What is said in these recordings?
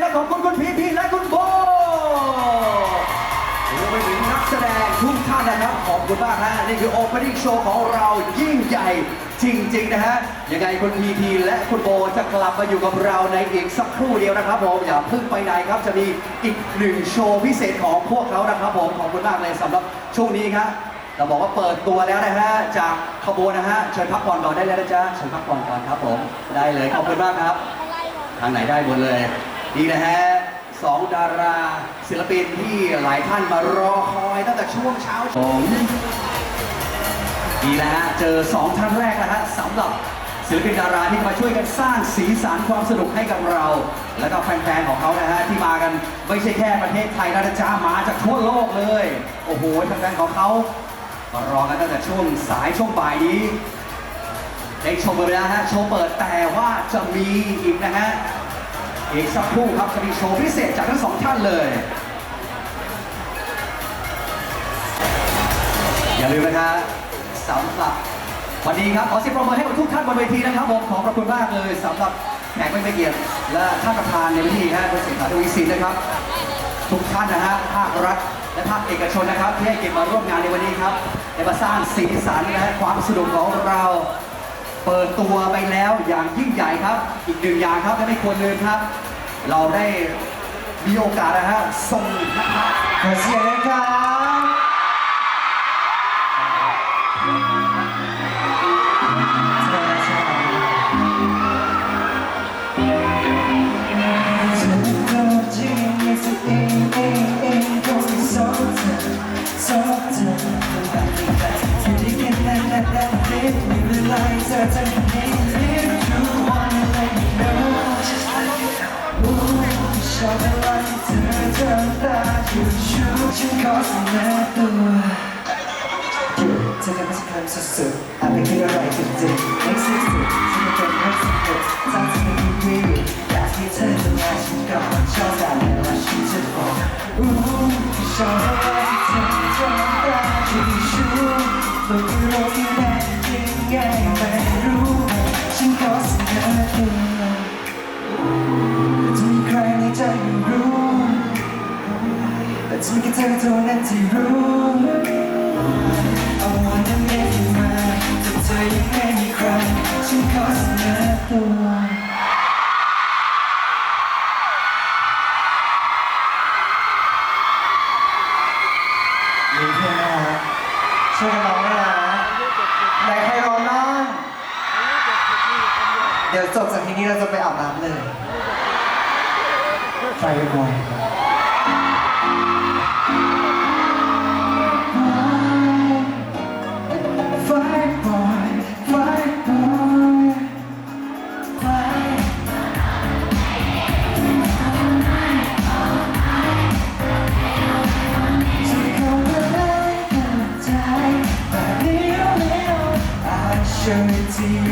และขอบคุณคุณพีพีและคุณโบรวมไปถึงนักแสดงทุกท่านนะครับ ขอบคุณมากนะนี่คือโอเ n นิ่งโชว์ของเรายิ่งใหญ่จริง ๆ นะฮะ ยังไงคุณพีพีและคุณโบจะกลับมาอยู่กับเราในอีกสักครู่เดียวนะครับผมอย่าเพิ่งไปไหนครับจะมีอีกหนึ่งโชว์พิเศษของพวกเขานะครับผมขอบคุณมากเลยสำหรับช่วงนี้ครับเราบอกว่าเปิดตัวแล้วนะฮะจากขบวนนะฮะเชิญพักผ่อนก่อนได้เลยนะจ๊ะเชิญพักผ่อนก่อนครับผมได้เลยขอบคุณมากครับ ทางไหนได้หมดเลย นี่นะฮะสองดาราศิลปินที่หลายท่านมารอคอยตั้งแต่ช่วงเช้าผมดีแล้วฮะเจอสองท่านแรกนะฮะสำหรับศิลปินดาราที่มาช่วยกันสร้างสีสันความสนุกให้กับเรา แล้วก็แฟนๆของเขานะฮะที่มากันไม่ใช่แค่ประเทศไทยนะจ๊ะมาจากทั่วโลกเลย โอ้โหแฟนๆของเขามารอกันตั้งแต่ช่วงสายช่วงบ่ายนี้ได้ชมกันไปแล้วฮะโชว์เปิดแต่ว่าจะมีอีกนะฮะ อีกสักครู่ครับจะมีโชว์พิเศษจากทั้งสองท่านเลย อย่าลืมนะฮะสำหรับวันนี้ครับขอเสียงปรบมือให้กับทุกท่านบนเวทีนะครับผมขอบพระคุณมากเลยสำหรับแขกไม่เกียรติและท่านประธานในวันนี้ฮะคุณเศรษฐาทวีสินนะครับ ทุกท่านนะฮะภาครัฐและภาคเอกชนนะครับ ที่ให้เกียรติมาร่วมงานในวันนี้ครับได้มาสร้างสีสันและความสนุกของเรา เปิดตัวไปแล้วอย่างยิ่งใหญ่ครับ อีกหนึ่งอย่างครับและไม่ควรลืมครับ เราได้มีโอกาสนะฮะส่งนะครับขอเสียงนะครับ ได้อยู่ชูฉันขอเสนอตัวเธอเป็นสำคัญสุดๆอาจไม่คิดอะไรจริงๆไม่สิ้นสุดฉันไดี๋ยวจบจากที่นี้เราจะไปอาบน้ำเลยไฟบ่อยไฟบ่อยไฟบ่อยไฟฉันคงไม่ที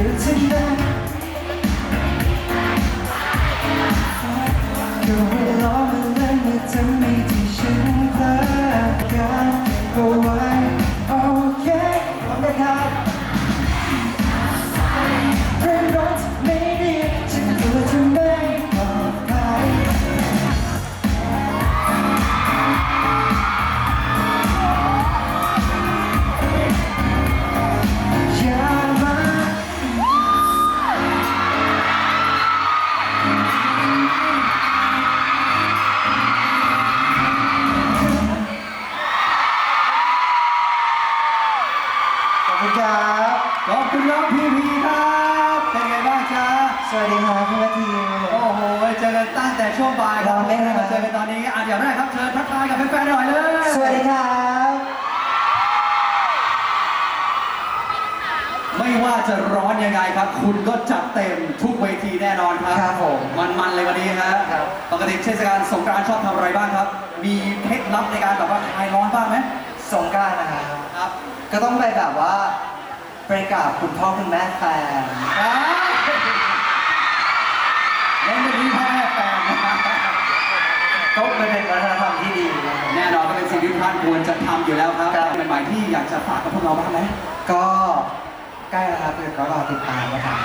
วัสดีครับพี่นาทีโอ้โห เจอกันตั้งแต่ช่วงบ่ายครับเราเล่นนะมาเจอกันตอนนี้อะเดี๋ยวแรกครับเชิญทักทายกับแฟนๆหน่อยเลย สวัสดีครับ ไม่ว่าจะร้อนยังไงครับ คุณก็จัดเต็มทุกเวทีแน่นอนครับครับผมมันๆเลยวันนี้ฮะครับ ปกติเทศกาลสงกรานต์ชอบทำอะไรบ้างครับ มีเคล็ดลับในการแบบว่าคลายร้อนบ้างไหมสงกรารนะครับ ครับ ก็ต้องไปแบบว่าไปกราบคุณพ่อคุณแม่แฟน อ่า เล่นวันนี้พ่อแม่แฟนนะครับก็เป็นวัฒนธรรมที่ดีแน่นอนก็เป็นสิ่งที่ทุกท่านควรจะทำอยู่แล้วครับเป็นหม่ๆที่อยากจะฝากกับพวกเราบ้างไหมก็ใกล้แล้วครับเดี๋ยวก็รอติดตามนะครับ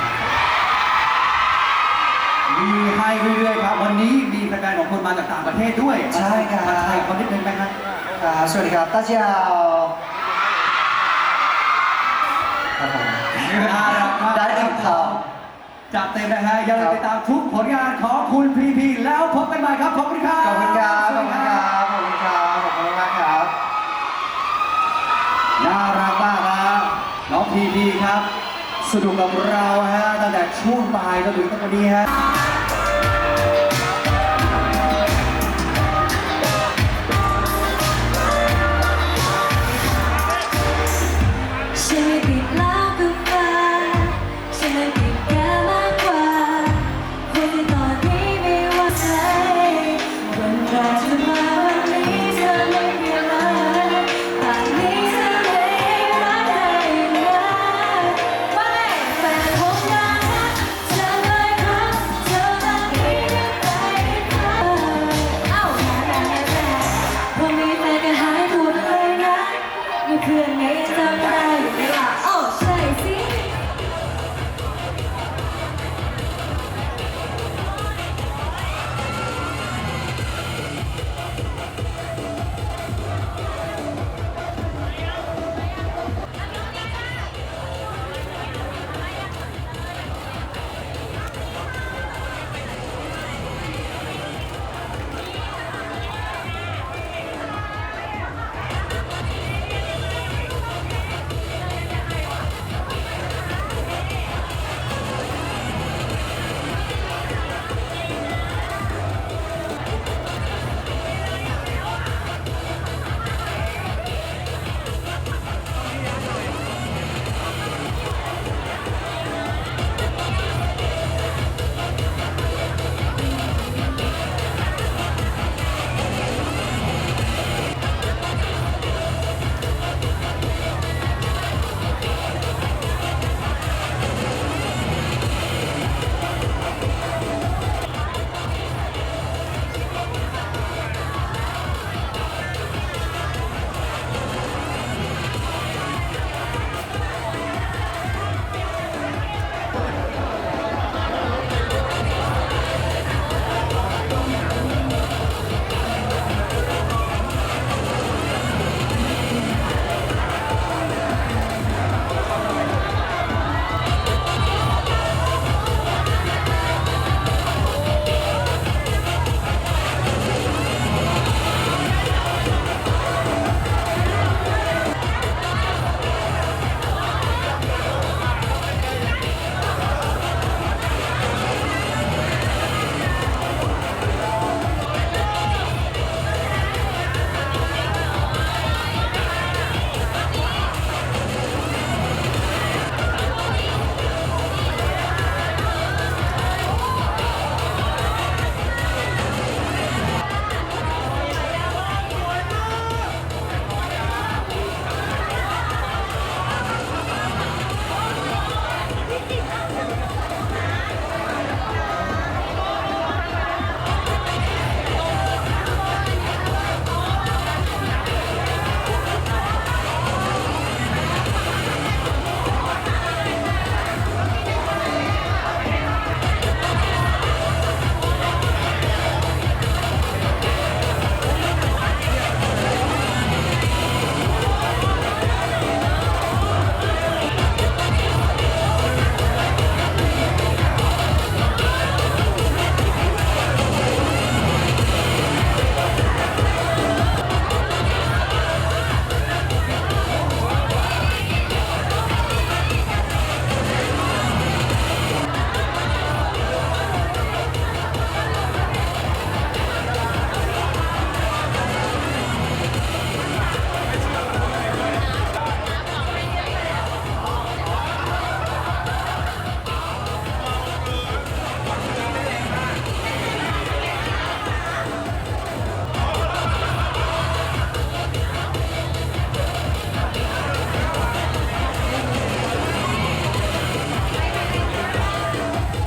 มีให้เรื่อยๆครับ วันนี้มีแฟนๆของคุณมาจากต่างประเทศด้วยใช่ครับ ทัทายคนนิดนึงไหมครับสวัสดีครับตาเจียวครับผม น่ารัก จัดเต็มนะฮะอย่าลืมติดตามทุกผลงานของคุณพีพีแล้วพบกันใหม่ครับ ขอบคุณครับ ขอบคุณครับ ขอบคุณครับ ขอบคุณครับ ขอบคุณมากครับ น่ารักมากนะน้องพีพีครับ สนุกกับเราฮะตั้งแต่ช่วงบ่ายจนถึงตอนนี้ฮะ